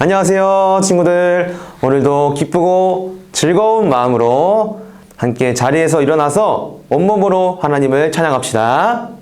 안녕하세요, 친구들. 오늘도 기쁘고 즐거운 마음으로 함께 자리에서 일어나서 온몸으로 하나님을 찬양합시다.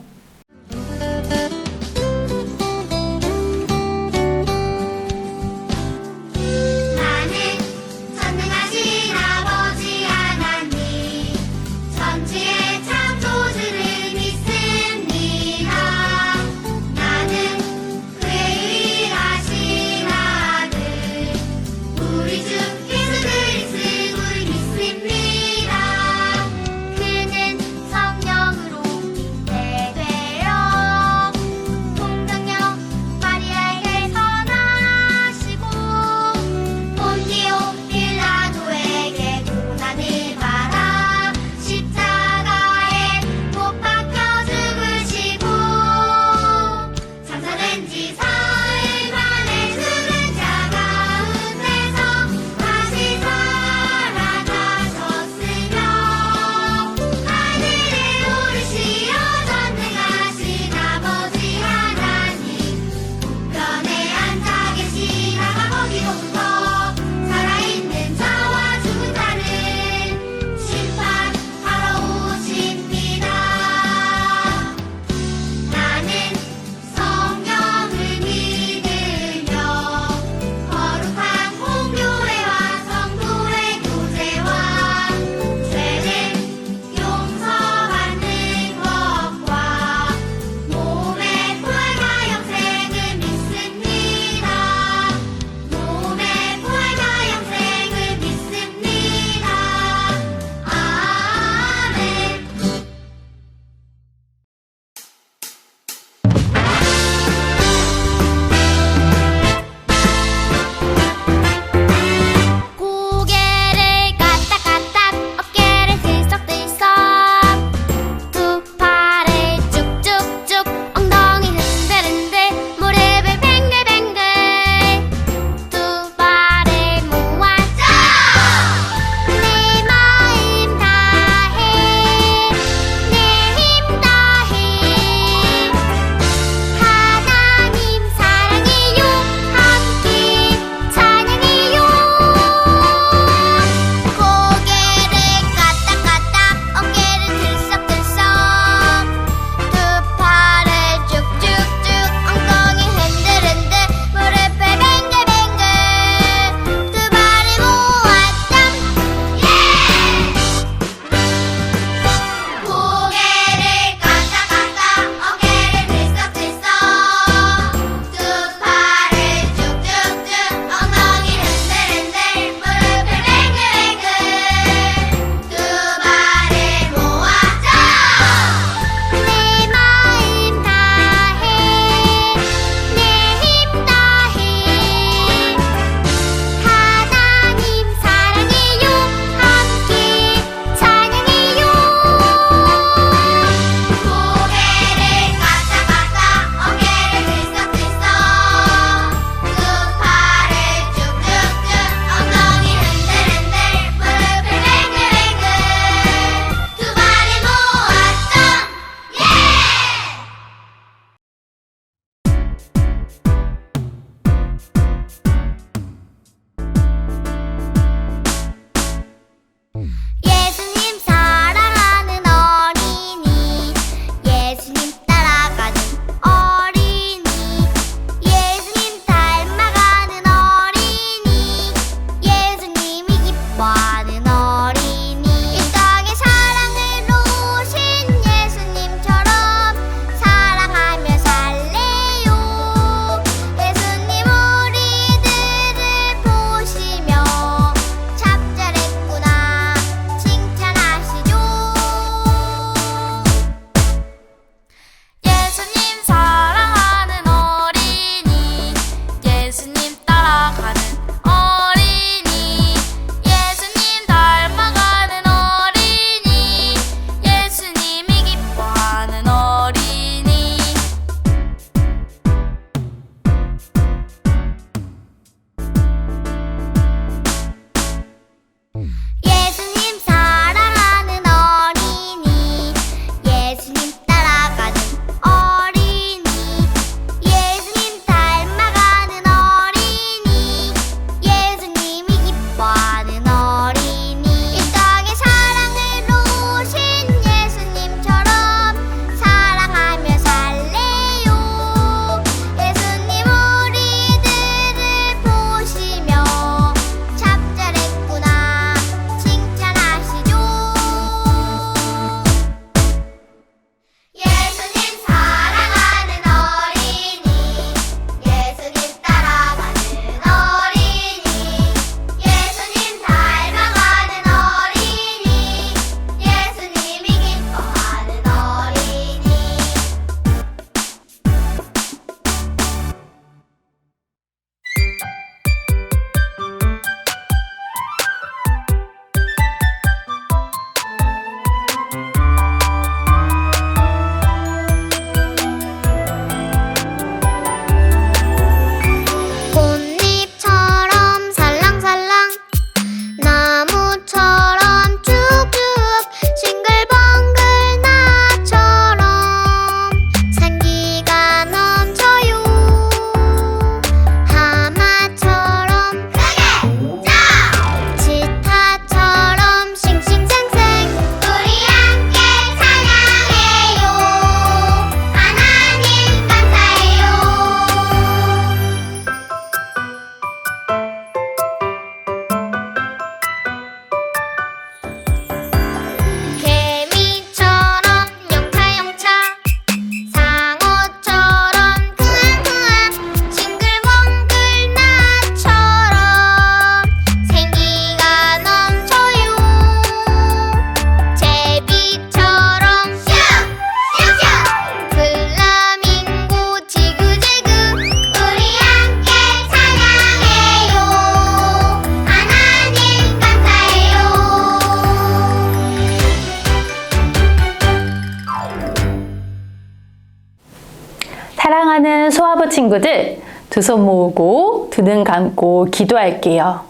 소아부 친구들, 두 손 모으고 두 눈 감고 기도할게요.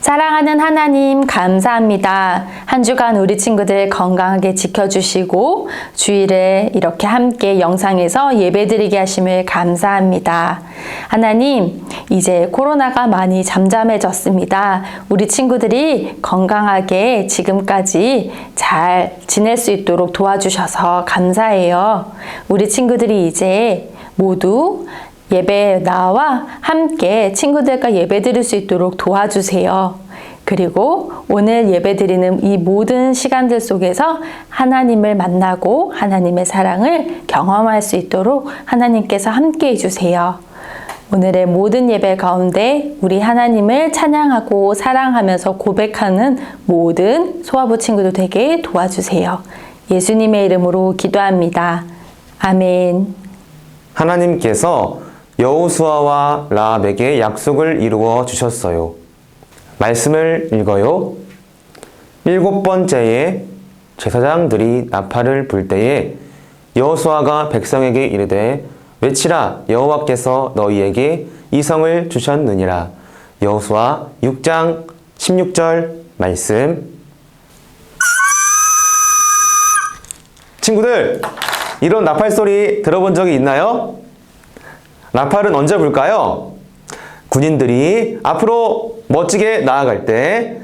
사랑하는 하나님, 감사합니다. 한 주간 우리 친구들 건강하게 지켜주시고, 주일에 이렇게 함께 영상에서 예배드리게 하심을 감사합니다. 하나님, 이제 코로나가 많이 잠잠해졌습니다. 우리 친구들이 건강하게 지금까지 잘 지낼 수 있도록 도와주셔서 감사해요. 우리 친구들이 이제 모두 예배 나와 함께 친구들과 예배 드릴 수 있도록 도와주세요. 그리고 오늘 예배 드리는 이 모든 시간들 속에서 하나님을 만나고 하나님의 사랑을 경험할 수 있도록 하나님께서 함께 해주세요. 오늘의 모든 예배 가운데 우리 하나님을 찬양하고 사랑하면서 고백하는 모든 소아부 친구들 되게 도와주세요. 예수님의 이름으로 기도합니다. 아멘. 하나님께서 여호수아와 라합에게 약속을 이루어 주셨어요. 말씀을 읽어요. 일곱 번째에 제사장들이 나팔을 불 때에 여호수아가 백성에게 이르되 외치라 여호와께서 너희에게 이 성을 주셨느니라. 여호수아 6장 16절 말씀. 친구들, 이런 나팔 소리 들어본 적이 있나요? 나팔은 언제 불까요? 군인들이 앞으로 멋지게 나아갈 때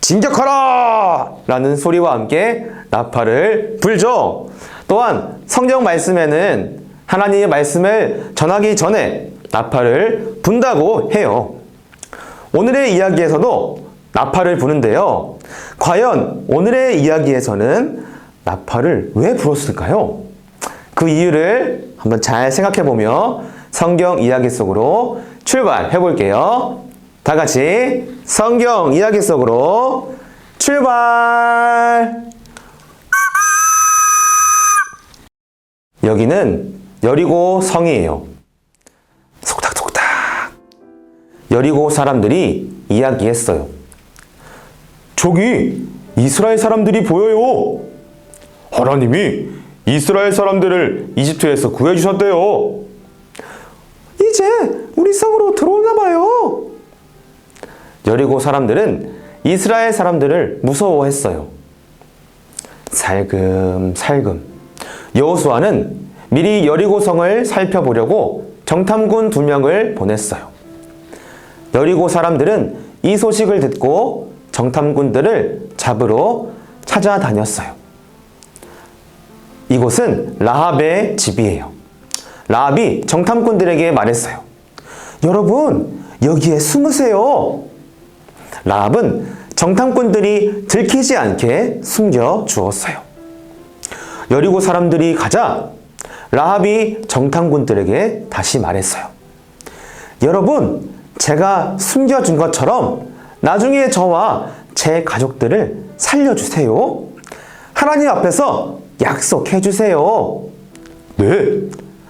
진격하라! 라는 소리와 함께 나팔을 불죠. 또한 성경 말씀에는 하나님의 말씀을 전하기 전에 나팔을 분다고 해요. 오늘의 이야기에서도 나팔을 부는데요. 과연 오늘의 이야기에서는 나팔을 왜 불었을까요? 그 이유를 한번 잘 생각해 보며 성경 이야기 속으로 출발해 볼게요. 다 같이 성경 이야기 속으로 출발! 여기는 여리고 성이에요. 속닥속닥. 여리고 사람들이 이야기했어요. 저기 이스라엘 사람들이 보여요. 하나님이 이스라엘 사람들을 이집트에서 구해주셨대요. 이제 우리 성으로 들어오나 봐요. 여리고 사람들은 이스라엘 사람들을 무서워했어요. 살금 살금 여호수아는 미리 여리고 성을 살펴보려고 정탐군 두 명을 보냈어요. 여리고 사람들은 이 소식을 듣고 정탐군들을 잡으러 찾아다녔어요. 이곳은 라합의 집이에요. 라합이 정탐꾼들에게 말했어요. 여러분, 여기에 숨으세요. 라합은 정탐꾼들이 들키지 않게 숨겨 주었어요. 여리고 사람들이 가자 라합이 정탐꾼들에게 다시 말했어요. 여러분, 제가 숨겨준 것처럼 나중에 저와 제 가족들을 살려주세요. 하나님 앞에서 약속해 주세요. 네.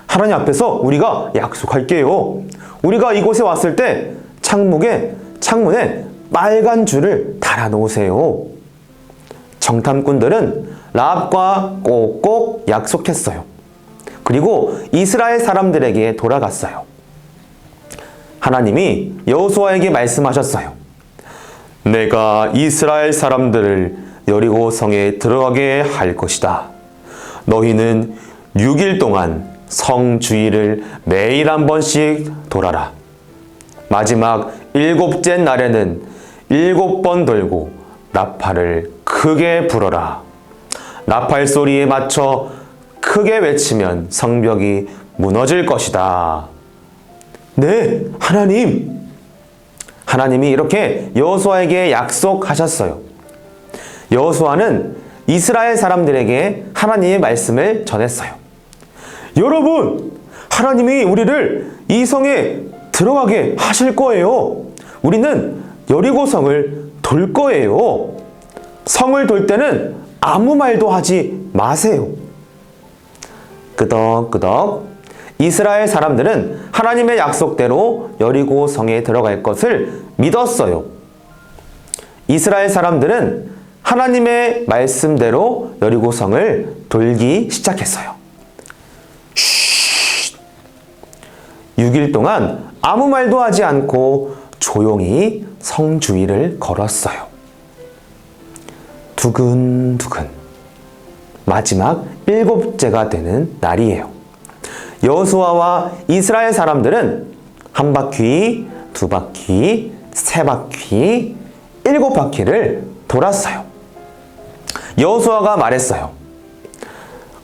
하나님 앞에서 우리가 약속할게요. 우리가 이곳에 왔을 때 창문에 창문에 빨간 줄을 달아 놓으세요. 정탐꾼들은 라합과 꼭꼭 약속했어요. 그리고 이스라엘 사람들에게 돌아갔어요. 하나님이 여호수아에게 말씀하셨어요. 내가 이스라엘 사람들을 여리고 성에 들어가게 할 것이다. 너희는 6일 동안 성 주위를 매일 한 번씩 돌아라. 마지막 일곱째 날에는 일곱 번 돌고 나팔을 크게 불어라. 나팔 소리에 맞춰 크게 외치면 성벽이 무너질 것이다. 네, 하나님. 하나님이 이렇게 여호수아에게 약속하셨어요. 여호수아는 이스라엘 사람들에게 하나님의 말씀을 전했어요. 여러분, 하나님이 우리를 이 성에 들어가게 하실 거예요. 우리는 여리고 성을 돌 거예요. 성을 돌 때는 아무 말도 하지 마세요. 끄덕끄덕. 이스라엘 사람들은 하나님의 약속대로 여리고 성에 들어갈 것을 믿었어요. 이스라엘 사람들은 하나님의 말씀대로 여리고 성을 돌기 시작했어요. 쉿! 6일 동안 아무 말도 하지 않고 조용히 성주의를 걸었어요. 두근두근. 마지막 일곱째가 되는 날이에요. 여호수아와 이스라엘 사람들은 한 바퀴, 두 바퀴, 세 바퀴, 일곱 바퀴를 돌았어요. 여호수아가 말했어요.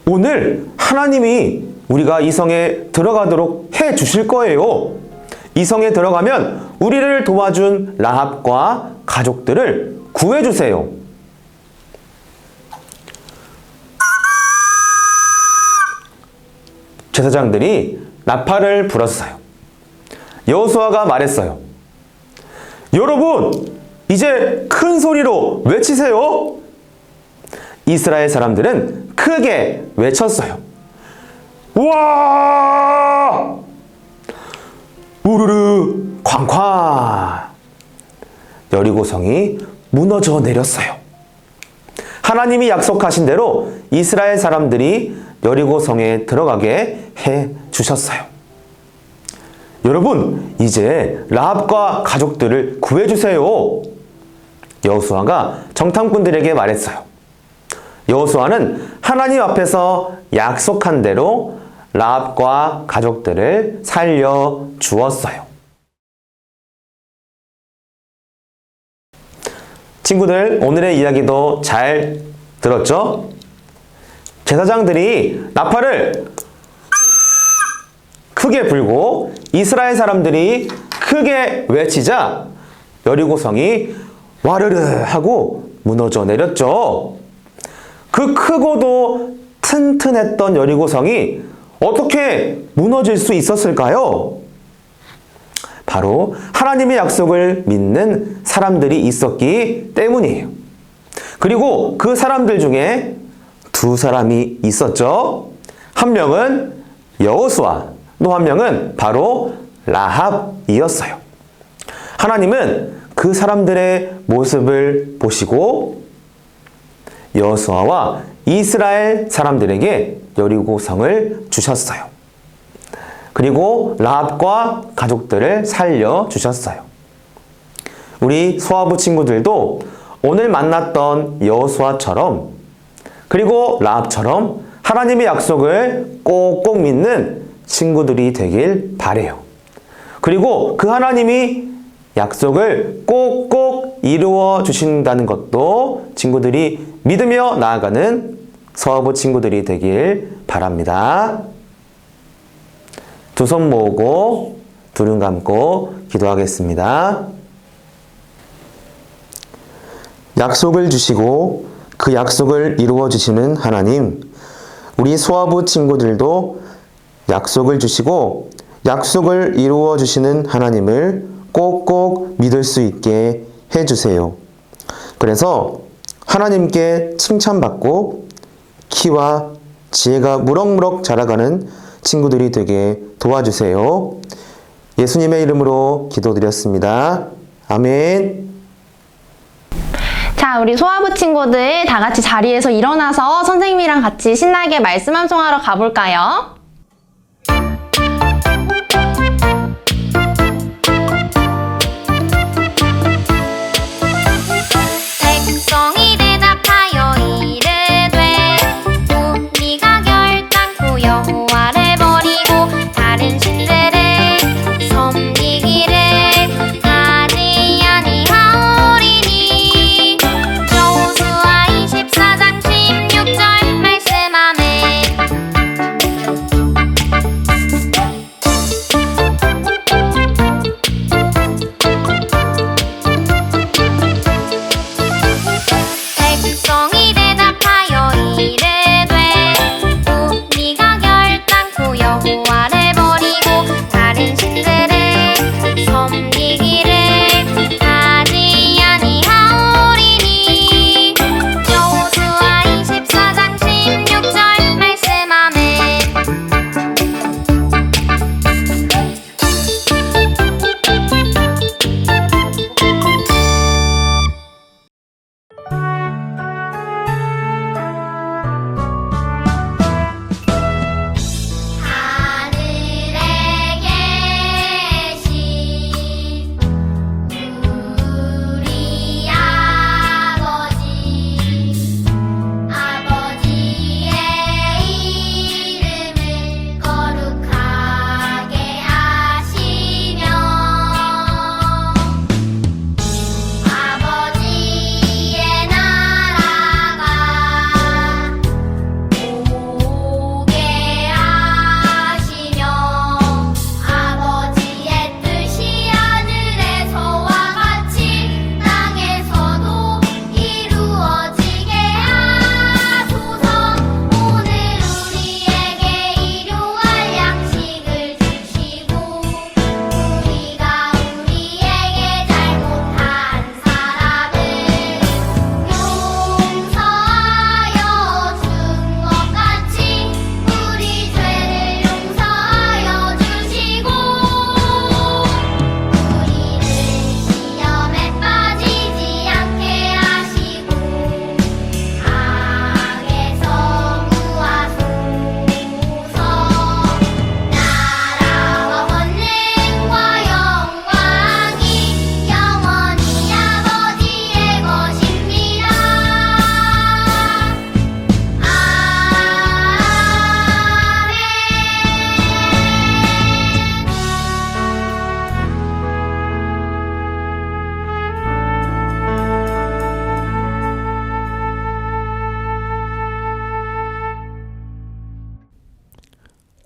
오늘 하나님이 우리가 이 성에 들어가도록 해 주실 거예요. 이 성에 들어가면 우리를 도와준 라합과 가족들을 구해 주세요. 제사장들이 나팔을 불었어요. 여호수아가 말했어요. 여러분, 이제 큰 소리로 외치세요. 이스라엘 사람들은 크게 외쳤어요. 와! 우르르 쾅쾅! 여리고성이 무너져 내렸어요. 하나님이 약속하신 대로 이스라엘 사람들이 여리고성에 들어가게 해 주셨어요. 여러분, 이제 라합과 가족들을 구해 주세요. 여호수아가 정탐꾼들에게 말했어요. 여호수아는 하나님 앞에서 약속한 대로 라합과 가족들을 살려 주었어요. 친구들, 오늘의 이야기도 잘 들었죠? 제사장들이 나팔을 크게 불고 이스라엘 사람들이 크게 외치자 여리고성이 와르르 하고 무너져 내렸죠. 그 크고도 튼튼했던 여리고성이 어떻게 무너질 수 있었을까요? 바로 하나님의 약속을 믿는 사람들이 있었기 때문이에요. 그리고 그 사람들 중에 두 사람이 있었죠. 한 명은 여호수아, 또 한 명은 바로 라합이었어요. 하나님은 그 사람들의 모습을 보시고 여호수아와 이스라엘 사람들에게 여리고성을 주셨어요. 그리고 라합과 가족들을 살려 주셨어요. 우리 소아부 친구들도 오늘 만났던 여호수아처럼 그리고 라합처럼 하나님의 약속을 꼭꼭 믿는 친구들이 되길 바래요. 그리고 그 하나님이 약속을 꼭꼭 이루어 주신다는 것도 친구들이 믿으며 나아가는 서부 친구들이 되길 바랍니다. 두 손 모으고 두 눈 감고 기도하겠습니다. 약속을 주시고 그 약속을 이루어 주시는 하나님, 우리 소아부 친구들도 약속을 주시고 약속을 이루어 주시는 하나님을 꼭꼭 믿을 수 있게 해 주세요. 그래서 하나님께 칭찬받고 키와 지혜가 무럭무럭 자라가는 친구들이 되게 도와주세요. 예수님의 이름으로 기도드렸습니다. 아멘. 자, 우리 소아부 친구들 다 같이 자리에서 일어나서 선생님이랑 같이 신나게 말씀 함송하러 가볼까요?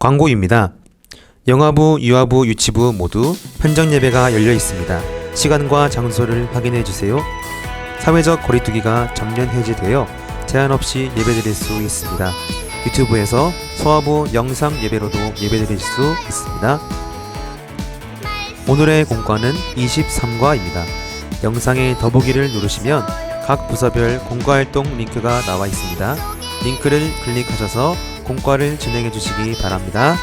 광고입니다. 영아부, 유아부, 유치부 모두 현장 예배가 열려 있습니다. 시간과 장소를 확인해 주세요. 사회적 거리두기가 전면 해제되어 제한 없이 예배드릴 수 있습니다. 유튜브에서 소아부 영상 예배로도 예배드릴 수 있습니다. 오늘의 공과는 23과입니다. 영상의 더보기를 누르시면 각 부서별 공과활동 링크가 나와 있습니다. 링크를 클릭하셔서 공과를 진행해 주시기 바랍니다.